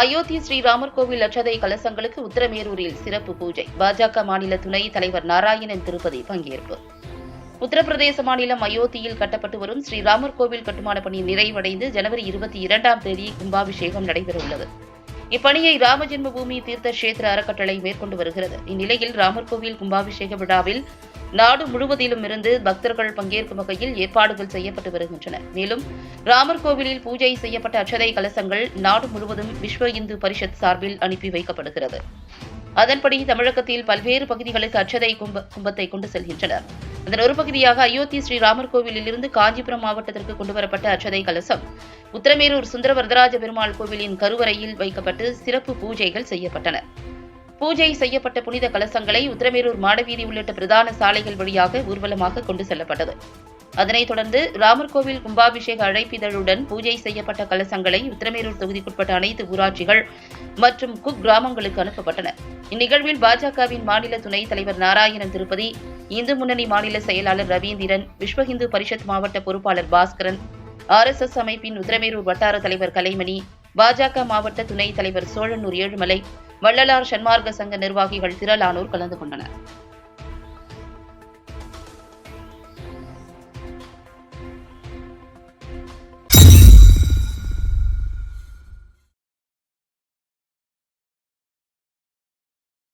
அயோத்தி ஸ்ரீராமர் கோவில் லட்சதை கலசங்களுக்கு உத்தரமேரூரில் சிறப்பு பூஜை. பாஜக மாநில துணைத் தலைவர் நாராயணன் திருப்பதி பங்கேற்பு. உத்தரப்பிரதேச மாநிலம் அயோத்தியில் கட்டப்பட்டு வரும் ஸ்ரீராமர் கோவில் கட்டுமான பணி நிறைவடைந்து ஜனவரி இருபத்தி இரண்டாம் தேதி கும்பாபிஷேகம் நடைபெறவுள்ளது. இப்பணியை ராமஜென்ம ஜென்மபூமி தீர்த்த கஷேத்திர அறக்கட்டளை மேற்கொண்டு வருகிறது. இந்நிலையில் ராமர் கோவில் கும்பாபிஷேக விழாவில் நாடு முழுவதிலும் இருந்து பக்தர்கள் பங்கேற்கும் வகையில் ஏற்பாடுகள் செய்யப்பட்டு வருகின்றன. மேலும் ராமர் கோவிலில் பூஜை செய்யப்பட்ட அச்சதை கலசங்கள் நாடு முழுவதும் விஸ்வ இந்து பரிஷத் சார்பில் அனுப்பி வைக்கப்படுகிறது அதன்படி தமிழகத்தில் பல்வேறு பகுதிகளுக்கு அச்சதை கும்ப கும்பத்தை கொண்டு செல்கின்றனர். அதன் ஒரு பகுதியாக அயோத்தி ஸ்ரீராமர் கோவிலில் இருந்து காஞ்சிபுரம் மாவட்டத்திற்கு கொண்டுவரப்பட்ட அச்சதை கலசம். உத்தரமேரூர் சுந்தர வரதராஜ பெருமாள் கோவிலின் கருவறையில் வைக்கப்பட்டு சிறப்பு பூஜைகள் செய்யப்பட்டன. பூஜை செய்யப்பட்ட புனித கலசங்களை உத்தரமேரூர் மாடவீதி உள்ளிட்ட பிரதான சாலைகள் வழியாக ஊர்வலமாக கொண்டு செல்லப்பட்டது. அதனைத் தொடர்ந்து ராமர் கோவில் கும்பாபிஷேக அழைப்பிதழுடன் பூஜை செய்யப்பட்ட கலசங்களை உத்திரமேரூர் தொகுதிக்குட்பட்ட அனைத்து ஊராட்சிகள் மற்றும் குக் கிராமங்களுக்கு அனுப்பப்பட்டன. இந்நிகழ்வில் பாஜகவின் மாநில துணைத் தலைவர் நாராயணன் திருப்பதி இந்து முன்னணி மாநில செயலாளர் ரவீந்திரன் விஸ்வ இந்து பரிஷத் மாவட்ட பொறுப்பாளர் பாஸ்கரன் ஆர்எஸ்எஸ் அமைப்பின் உத்திரமேரூர் வட்டார தலைவர் கலைமணி பாஜக மாவட்ட துணைத் தலைவர் சோழனூர் ஏழுமலை வள்ளலார் சன்மார்க்க சங்க நிர்வாகிகள் திரளானோர் கலந்து கொண்டனர்.